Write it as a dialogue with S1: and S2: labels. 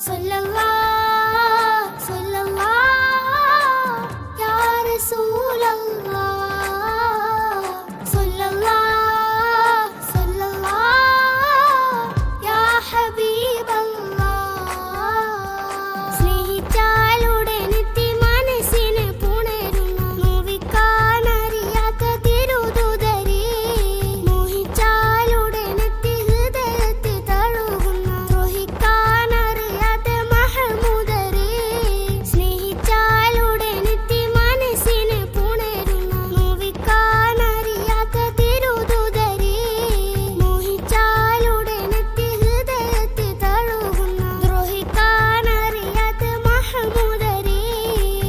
S1: சொல்லல்லா சொல்லல்லா யார் சூழல்லா?